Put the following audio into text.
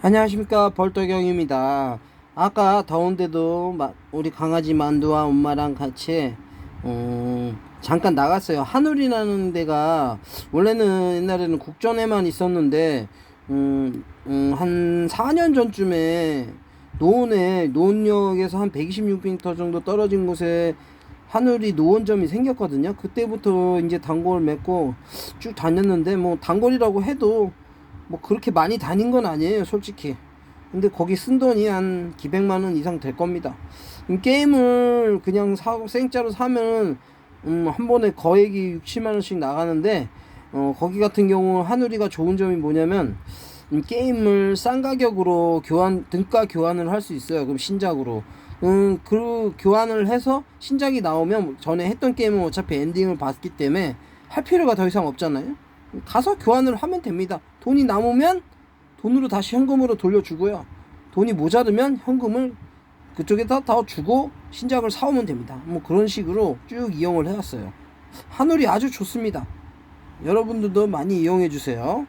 안녕하십니까 벌떡경입니다. 아까 더운데도 마- 우리 강아지 만두와 엄마랑 같이 어, 잠깐 나갔어요. 하늘이라는 데가 원래는 옛날에는 국전에만 있었는데 음, 음, 한 4년 전쯤에 노원에 노원역에서 한 126m 정도 떨어진 곳에 하늘이 노원점이 생겼거든요. 그때부터 이제 단골 맺고 쭉 다녔는데 뭐 단골이라고 해도 뭐 그렇게 많이 다닌 건 아니에요, 솔직히. 근데 거기 쓴 돈이 한 기백만 원 이상 될 겁니다. 음, 게임을 그냥 사, 생짜로 사면 음, 한 번에 거액이 6, 7만 원씩 나가는데 어, 거기 같은 경우 하누리가 좋은 점이 뭐냐면 음, 게임을 싼 가격으로 교환 등가 교환을 할 수 있어요. 그럼 신작으로. 음, 그 교환을 해서 신작이 나오면 전에 했던 게임은 어차피 엔딩을 봤기 때문에 할 필요가 더 이상 없잖아요. 가서 교환을 하면 됩니다. 돈이 남으면 돈으로 다시 현금으로 돌려주고요. 돈이 모자르면 현금을 그쪽에다 더 주고 신작을 사오면 됩니다. 뭐 그런 식으로 쭉 이용을 해왔어요. 하늘이 아주 좋습니다. 여러분들도 많이 이용해 주세요.